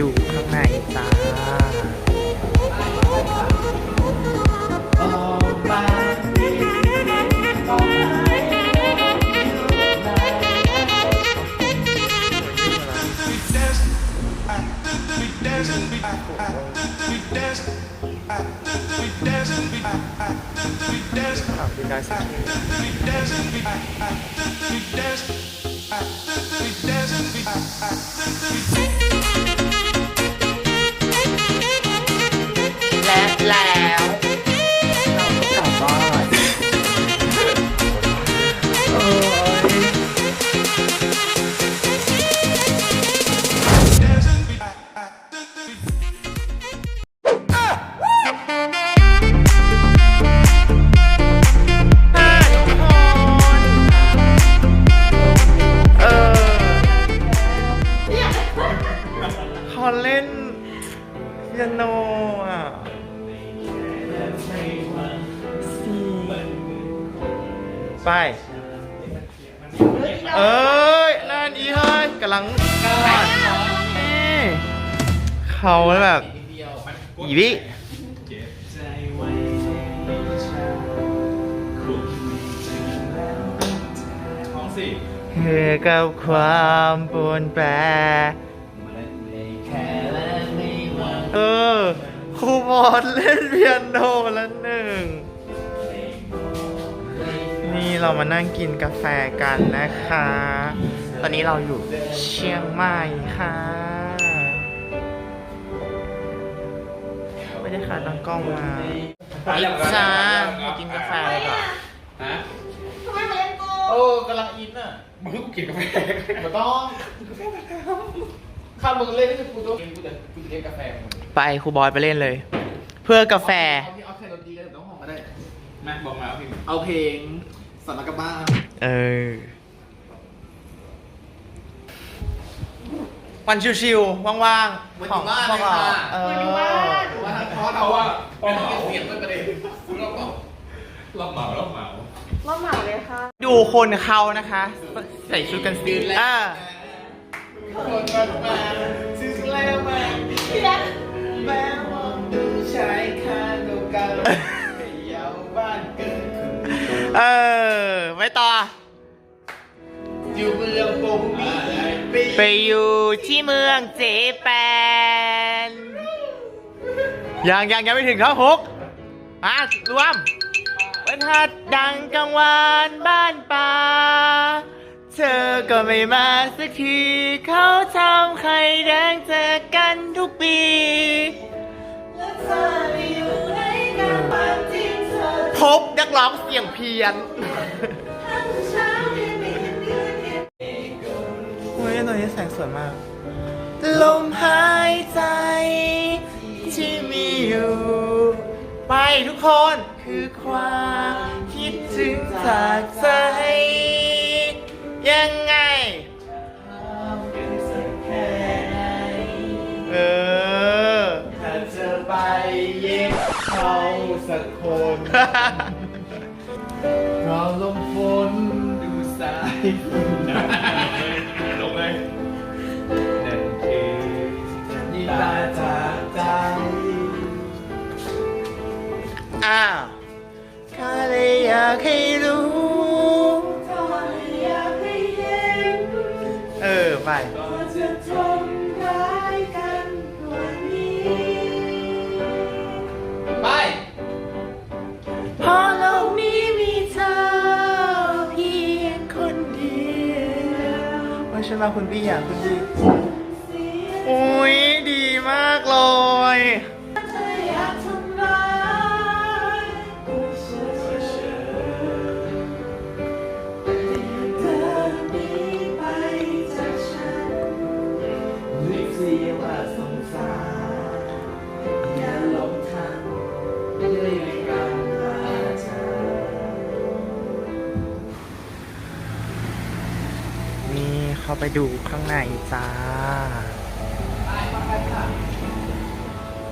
ดูข้างในจ้า ยโนอะสี่ไป เอ้ยนั่นอีเฮ้ยกำลังนี่เขาแบบอีวิเฮกับความปรวนแปร เออครูบอลเล่นเปียโนแล้วหนึ่ง นี่เรามานั่งกินกาแฟกันนะคะ ตอนนี้เราอยู่เชียงใหม่ค่ะไม่ได้ขาตั้งกล้องมาอิจ้ามากินกาแฟเลยก่อนฮะทำไมมาเล่นกูโอ้กำลังอินอะมึงกูกินกาแฟไม่ต้อง ข้ามมึงเล่นนี่คือกูต้องกินกูจะกูจะเล่นกาแฟมึงไปครูบอยไปเล่นเลย เพื่อกาแฟ เอาที่เอาแค่ดนตรีกันต้องห้องมาได้มาบอกมาเอาเพลงเอาเพลงสันนักบ้าเออ วันชิวๆว่างๆของพวกเราเออว่าทางคอร์สเอาว่าเป็นเสียงเป็นประเด็นรอบเหมารอบเหมารอบเหมา รอบเหมาเลยค่ะ ดูคนเขานะคะ ใส่ชุดกันสีอ่า คนมามาซื้อแล้วมาพี่แดนแม่มองดูชายคาโนกาไปยาวบ้านเกิดขึ้นเออไว้ต่อ อยู่เมืองปงนี้ไปอยู่ที่เมืองเจแปนยังยังยังไม่ถึงท่อฮุกอะรวมวันหัดดังกลางวานบ้านป่า เธอก็ไม่มาสักที เขาทำไข่แดงเจอกันทุกปี แล้วเธอไปอยู่ไหนกันความจริงเธอพบนักร้องเสียงเพี้ยนทั้งเช้าเย็นไม่เห็นเดือนเห็นโอ้ยตอนนี้แสงสวยมาก ลมหายใจที่มีอยู่ ไปทุกคนคือความคิดถึงจากใจยั สักคน เพราะลมฝนดูสายฝนนะลงเลยนั่นคือนิตาจากใจอ้าวข้าเลยอยากให้รู้เธออยากให้เห็นเออ ไป นมาคุณพี่อยากคุณพี่อุ้ยดีมากเลย เข้าไปดูข้างในจ้า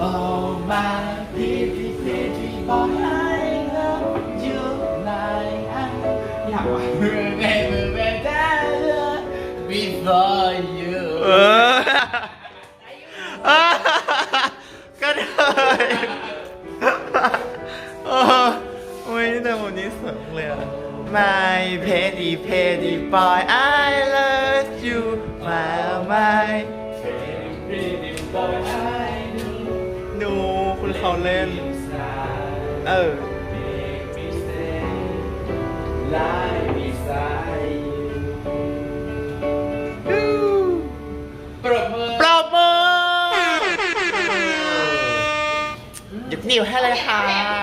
Oh my pretty pretty boy I love you like I อยากว่าเมื่อไงเมื่อไงได้ before you my petty petty boy I love you my my หนูคุณเขาเล่น เออปรบมือปรบมือหยิบนิ้วให้เลยค่ะ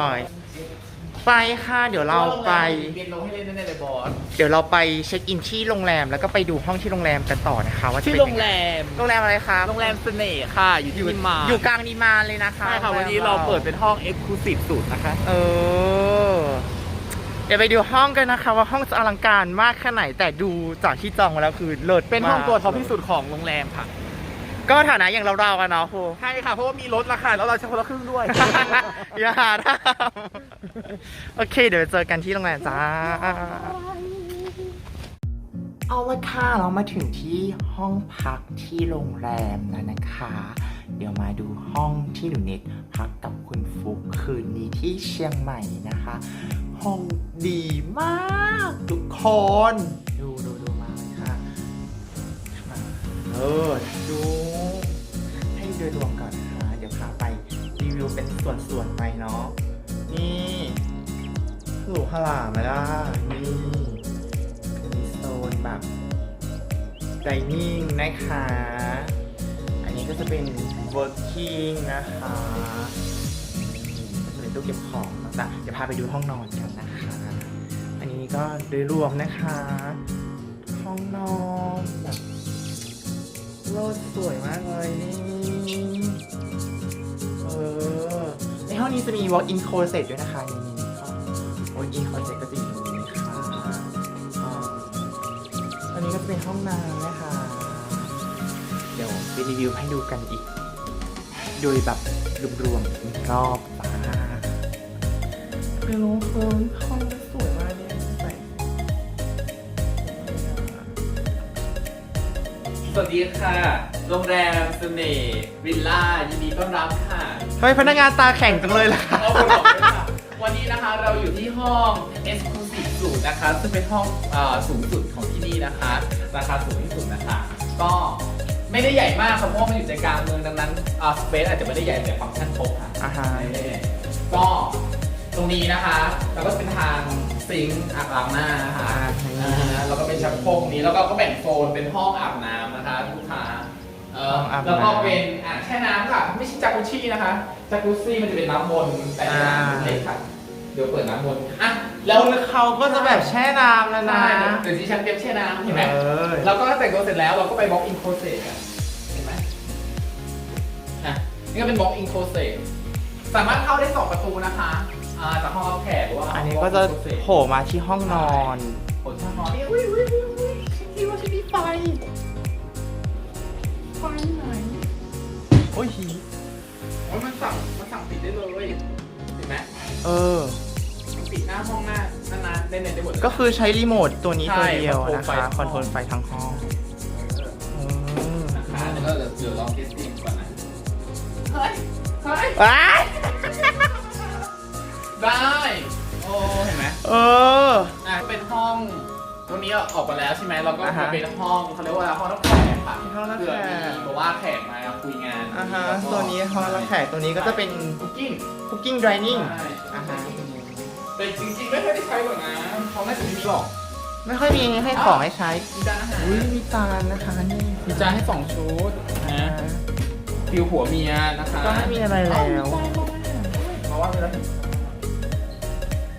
บ่อย ไปค่ะ เดี๋ยวเราไปเปียโนให้เล่นแน่ๆเลยบอสเดี๋ยวเราไปเช็คอินที่โรงแรม แล้วก็ไปดูห้องที่โรงแรมกันต่อนะคะ ว่าจะที่เป็นโรงแรม โรงแรมอะไรคะโรงแรมเสน่ห์ค่ะ อยู่ที่นิมมานอยู่กลางนิมานเลยนะคะใช่ค่ะ วันนี้เราเปิดเป็นห้อง Exclusive สุดนะคะ เออ เดี๋ยวไปดูห้องกันนะคะ ว่าห้องจะอลังการมากแค่ไหนแต่ดูจากที่จองมาแล้วคือเลิศเป็นห้องตัวท็อปมากที่สุดของโรงแรมค่ะ ก็ฐานะอย่างเราๆกันเนาะครูใช่ค่ะ เพราะว่ามีลดราคาแล้วเราใช้คนละครึ่งด้วย อย่าหาทำโอเค เดี๋ยวไปเจอกันที่โรงแรมจ้า เอาละค่ะเรามาถึงที่ห้องพักที่โรงแรมแล้วนะคะ เดี๋ยวมาดูห้องที่หนูเน็ตพักกับคุณฟุกคืนนี้ที่เชียงใหม่นะคะ ห้องดีมากทุกคนดูดูดูมาเลยค่ะมาเออดูให้โด ยรวมก่อนนะคะ เดี๋ยวพาไปรีวิวเป็นส่วนๆไปเนาะ นี่หรูขลาไหมล่ะนี่มีโซนแบบไดนิ่งนะคะ อันนี้ก็จะเป็น working นะคะจะเป็นตู้เก็บของต่างๆเดี๋ยวพาไปดูห้องนอนกันนะคะ อันนี้ก็โดยรวมนะคะ ห้องนอนแบบ โลดสวยมากเลยนี่เออในห้องนี้จะมี walk in closet ด้วยนะคะนี่ walk in closet ก็จะอยู่ตรงนี้ค่ะอ่าอันนี้ก็จะเป็นห้องน้ำนะคะ เดี๋ยวไปรีวิวให้ดูกันอีก โดยแบบรวมๆอีกรอบป้าคือรู้คือห้องสวยมาก สวัสดีค่ะ โรงแรมเสน่ห์วิลล่ายินดีต้อนรับค่ะทำไมพนักงานตาแข็งจังเลยล่ะคะเอาคนบอกด้วยค่ะวันนี้นะคะเราอยู่ที่ห้อง Exclusive สูตรนะคะ ซึ่งเป็นห้องเอ่อสูงสุดของที่นี่นะคะ ราคาสูงที่สุดนะคะ ก็ไม่ได้ใหญ่มากครับเพราะว่ามันอยู่ใจกลางเมืองดังนั้นสเปซอาจจะไม่ได้ใหญ่แต่ฟังก์ชันครบค่ะอ่าฮะก็ ตรงนี้นะคะแล้วก็เป็นทางซิงค์อาบน้ำหน้านะคะอ่าอ่าแล้วก็เป็นชักโครกนี้แล้วก็ก็แบ่งโซนเป็นห้องอาบน้ำนะคะลูกค้าเออห้องอาบน้ำแล้วก็เป็นอ่างแช่น้ำค่ะ ไม่ใช่จากุชี่นะคะจากุชี่มันจะเป็นน้ำมนต์แต่ในน้ำเป็นเล็กค่ะเดี๋ยวเปิดน้ำมนต์อะแล้แล้ววเขาก็จะแบบแช่น้ำแล้วนะใช่เดี๋ยวดิฉันเตรียมแช่น้ำเห็นไหม เออ แล้วก็แต่งตัวเสร็จแล้วเราก็ไปบล็อกอินโคเซตเห็นไหมอะนี่ก็เป็นบล็อกอินโคเซตสามารถเข้าได้สองประตูนะคะ อ่าจากห้องรับแขกหรือว่าอันนี้ก็จะโผล่มาที่ห้องนอน ผลช่างนอนนี่อุ้ยอุ้ยอุ้ยอุ้ยฉันคิดว่าฉันมีไฟไฟไหนโอ้ยโอ้ยมันสั่งมันสั่งปิดได้เลยเห็นไหมเออ มันปิดหน้าห้องหน้าหน้าๆได้เลยได้หมดเลย ก็คือใช้รีโมทตัวนี้ใช่ตัวเดียวคอนโทรลนะไฟคะทั้งห้องคอนโทรลไฟทั้งห้องอืมนะคะแล้วก็เดี๋ยวเดี๋ยวลองเทสติ้งก่อนนะ เฮ้ย เฮ้ย ว้าย ได้ โอ้เห็นไหมเออ อะเป็นห้องตรงนี้ออกไปแล้วใช่ไหมเราก็อ่าฮะมาเป็นห้องเขาเรียกว่าห้องรับแขกค่ะห้องรับแขก เผื่อมีแบบว่าแขกมาคุยงานอ่าฮะแล้วก็ตัวนี้ห้องรับแขกตัวนี้ก็จะเป็น คุกกิ้ง cooking dining ใช่อ่าฮะแต่จริงๆไม่ค่อยได้ใช้หรอกนะเขาน่าจะมีหรอกไม่ค่อยมีให้ของให้ใช้มีจานอาหารอุ้ยมีจานนะคะนี่มีจานให้สองชุดอ่านะฟิวหัวเมียนะคะก็ไม่มีอะไรแล้วเพราะว่าเวลาไป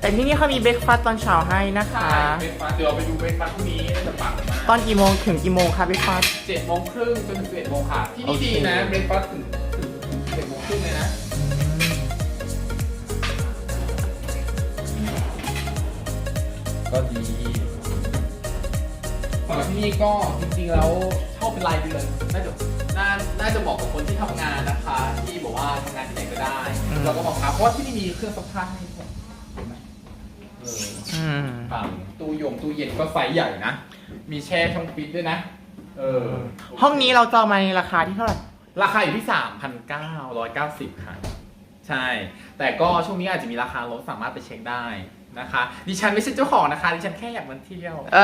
แต่ที่นี่เขามีเบรกฟาสต์ตอนเช้าให้นะคะใช่เบรกฟาสต์เดี๋ยวเราไปดูเบรกฟาสต์พรุ่งนี้น่าจะปังมากตอนกี่โมงถึงกี่โมงคะเบรกฟาสต์ เจ็ดโมงครึ่งจนถึงสิบเอ็ดโมงค่ะ ที่โอนี่เคดีนะเบรกฟาสต์ถึงถึงเจ็ดโมงครึ่งเลยนะก็ดีสำหรับที่นี่ก็จริงๆแล้วเช่าเป็นรายเดือนน่าจะน่าน่าจะเหมาะกับคนที่ทำงานนะคะ ที่บอกว่าทำงานที่ไหนก็ได้เราก็บอกครับเพราะว่าที่นี่มีเครื่องซักผ้าให้ด้วยเห็นไหมเอออืมฝั่งตู้ยงตู้เย็นก็ไซส์ใหญ่นะ มีแช่ช่องฟิตด้วยนะ เออ ห้องนี้เราจองมาในราคาที่เท่าไหร่ ราคาอยู่ที่ 3,990 ค่ะ ใช่ แต่ก็ช่วงนี้อาจจะมีราคาลดสามารถไปเช็คได้นะคะ ดิฉันไม่ใช่เจ้าของนะคะ ดิฉันแค่อยากมาเที่ยว เอ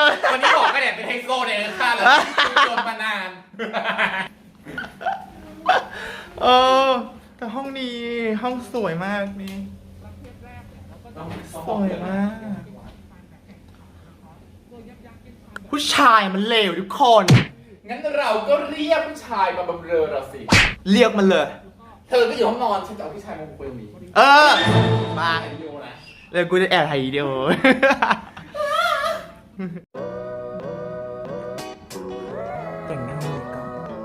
อ วันนี้บอกก็เนี่ยเป็นไฮโซเนี่ยค่ะเลยโดนมานาน เออ แต่ห้องนี้ห้องสวยมากนี่ สวยมาก ผู้ชายมันเลวทุกคน งั้นเราก็เรียกผู้ชายมาบำเรอเราสิ เรียกมันเลย เธอก็อยู่ห้องนอนฉันจะเอาผู้ชายมาคุยตรงนี้เออมาถ่ายวิดีโอนะ เลยกูจะแอบถ่ายวิดีโอ แต่งหน้านี้ก็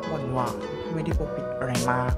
หวานหวานๆไม่ได้ปกปิดอะไรมาก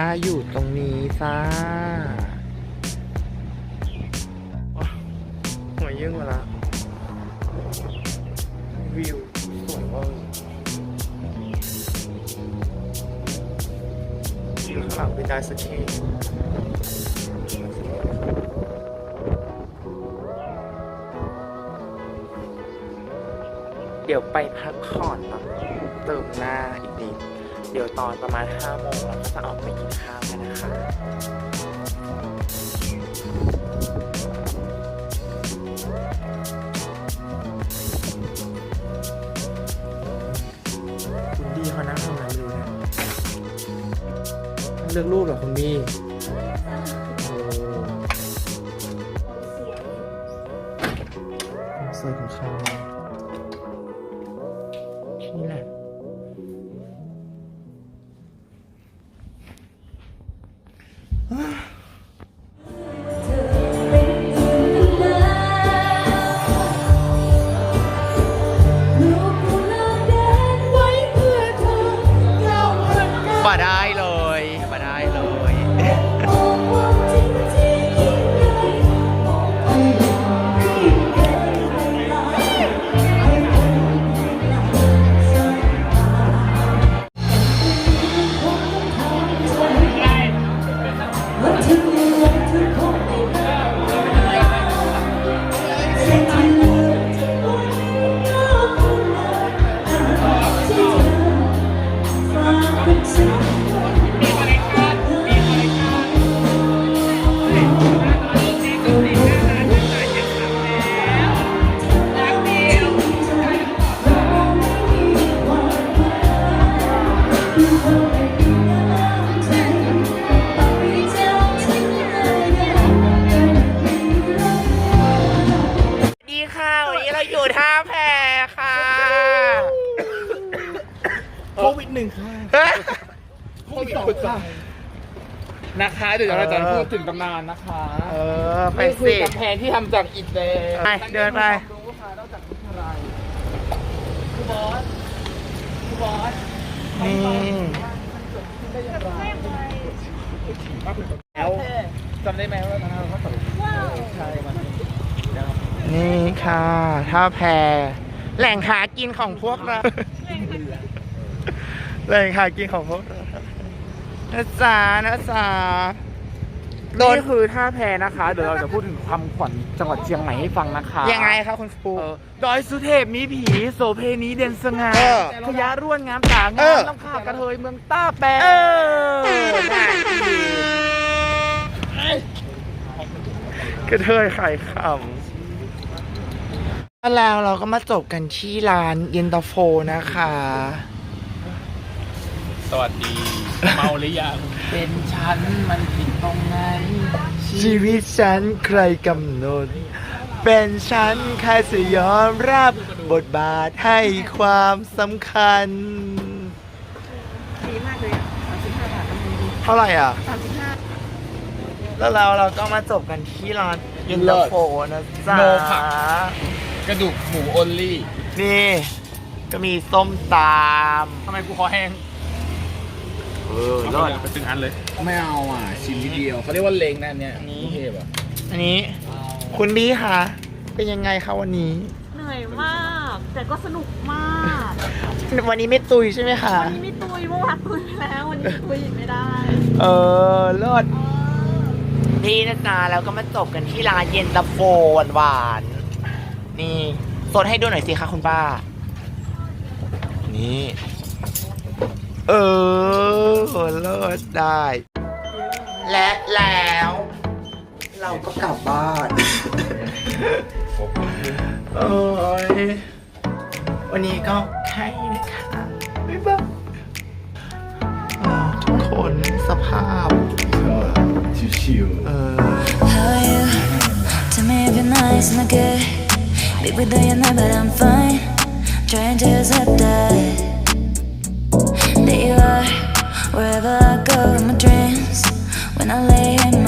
ย่าอยู่ตรงนี้จ้าว้าวหัวเยื่องมาละวิวสวยมากวิวข้างหลังเป็นได้สกีเดี๋ยวไปพักผ่อนแบบเติมหน้า เดี๋ยวตอนประมาณ5โมงเราก็จะออกไปกินข้าวกันนะคะคุณบี้เขานั่งทำอะไรอยู่เนี่ยเลือกรูปเหรอคุณบี้ นึ่งค่ะโควิดสองค่ะนะคะเดี๋ยวเราจะพูดถึงตำนานนะคะเออไปนี่คือสิกำแพงที่ทำจากอิฐแดงไปเดินไปรู้ค่ะนอกจากวิทยาลัยครูบอสครูบอสนี่แล้วจำได้ไหมว่าตอนนั้นเราก็สรุปใช่มันนี่ค่ะท่าแพแหล่งหากินของพวกเรา แหล่งหากินของพวกเรานะจ๊ะนะจ๊ะโดน นี่คือท่าแพนะคะ เดี๋ยวเราจะพูดถึงความขวัญจังหวัดเชียงใหม่ให้ฟังนะคะยังไงครับคุณครู เออดอยสุเทพมีผีโสเพณีเด่นสง่าเออขยะร่วนงามตางาเอมอน้ำขากระเทยเมืองต้าแปะเออน่ะกระเทยไข่ขำแล้วเราก็มาจบกันที่ร้านเย็นตาโฟนะคะ สวัสดี เมาหรือยัง เป็นฉันมันผิดตรงไหนชีวิตฉันใครกำหนด เป็นฉันใครจะยอมรับบทบาทให้ความสำคัญ ดีมากเลยอะสามสิบห้าบาททำดีเท่าไหร่อะ สามสิบห้าแล้วเราเราก็มาจบกันที่ร้านเย็นตาโฟนะจ๊ะโนผัก กระดูกหมูออนลี่ นี่ ก็มีส้มตามทำไมกูคอแห้ง เออรอดไปถึงอันเลย ไม่เอาอะชิมทีเดียวเขาเรียกว่าเล้งนะเนี่ยอันนี้ กรุงเทพอะอันนี้ คุณบี้คะเป็นยังไงคะวันนี้ เหนื่อยมาก แต่ก็สนุกมากวันนี้ไม่ตุยใช่ไหมคะ วันนี้ไม่ตุยเมื่อวานตุยไปแล้ว วันนี้ตุยอีกไม่ได้เออเลิศนี่นะจ๊ะแล้วก็มาจบกันที่ร้านเย็นตาโฟหวานๆนี่สดให้ดูหน่อยสิคะคุณป้า นี่ เออเลิศได้ และแล้ว เราก็กลับบ้าน โอ้ย วันนี้ก็แค่นี้นะคะบ๊ายบายอ่าทุกคนสภาพ ชิวเออ How are you? Tell me if you're nice and okay. Baby, though you're not, but I'm fine. Trying to accept that. There you are, wherever I go in my dreams. When I lay in.